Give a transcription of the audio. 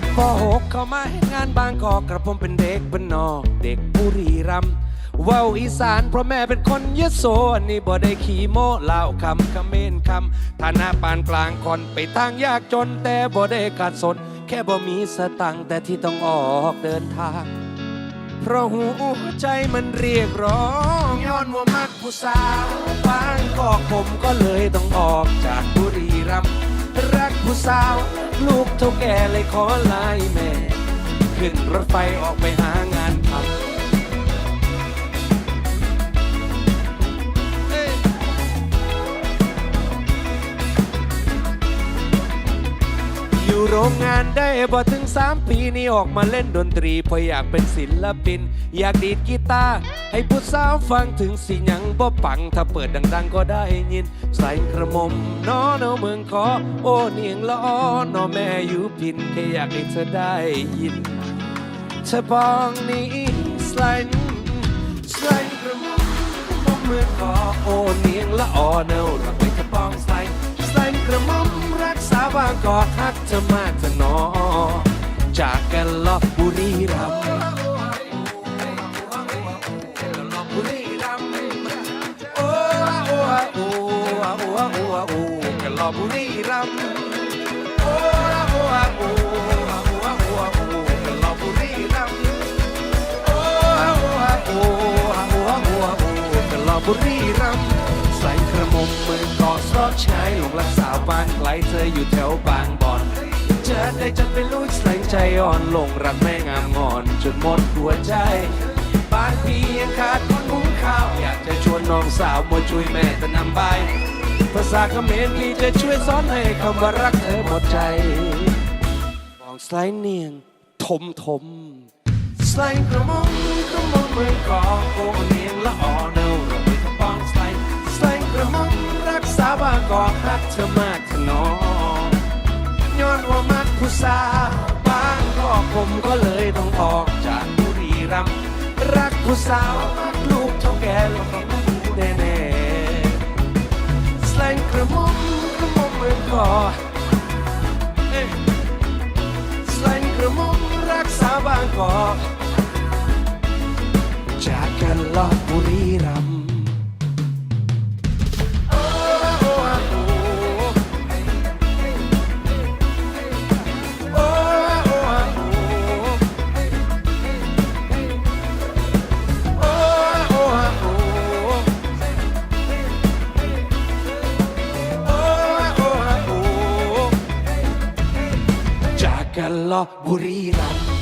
บป .6 เข้ามาเห็นงานบางกอกกระผมเป็นเด็กบ้านนอก เด็กบุรีรัมย์เว้าอีสานเพราะแม่เป็นคนยโสอันนี้บ่ได้ขี่โมเล่าวคำคำเมนคำฐานะปานกลางคนไปทางยากจนแต่บ่ได้ขาดสน แค่บ่มีสตังค์แต่ที่ต้องออกเดินทาง เพราะหัวใจมันเรียกร้องย้อนว่ามักผู้สาวบางกอกผมก็เลยต้องออกจากบุรีรัมย์รักผู้สาว ลูกเท่าแก่เลยขอไล่แม่ ขึ้นรถไฟออกไปหาง โรงงานได้บ่ถึง 3 ปีนี่ออกมาเล่นดนตรีเพราะอยากเป็นศิลปิน อยากดีดกีตาร์ให้ผู้สาวฟังถึงสิหยังบ่ปัง ถ้าเปิดดัง ๆ ก็ได้ยิน ใส่กระมมน้อเนาเมืองขอ โอ้เนียงละอ้อนอแม่อยู่พินแค่อยากให้เธอได้ยินเธอปองนี้สไลด์ บางกอกฮักเธอมากเธอนอ จากกันลอบบุรีรัมย์บุรีรัมย์โอ้โอ้โอ้โอ้โอ้โอ้โอ้กันลอบบุรีรัมย์โอ้โอ้โอ้โอ้โอ้โอ้กันลอบบุรีรัมย์โอ้โอ้โอ้โอ้โอ้โอ้กันลอบบุรีรัมย์ใส่กระหมมมือกอดซอกชายหลงรักสา ไกลเธออยู่แถวบางบอนเจอได้จนเป็นลูกแสงใจอ่อนลงรักแม่งามงอนจนหมดหัวใจบานพี่ยังขาดคนหุงข้าว อยากจะชวนน้องสาวมาช่วยแม่แต่นำใบภาษาเขมรพี่จะช่วยสอนให้คำว่ารักเธอหมดใจบองสไลด์เนียงถมถมสไลด์กระมงกระมงเมืองกอโอเนียงละอ่อนเนาเราไปทำบองสไลด์สไลด์กระมงรักษาบางกอกรักเธอมาก น้องย้อนว่ามักผู้สาวบางก็ผมก็เลยต้องออกจากบุรีรัมย์รักผู้สาวรักลูกเท่าแก่ลงแน่แน่ๆสแลงกระมุมกระมุมเมืองคอเอ้ยสแลงกระมุมรักษาบางกอกจากกันลอบบุรีรัมย์ Kella burina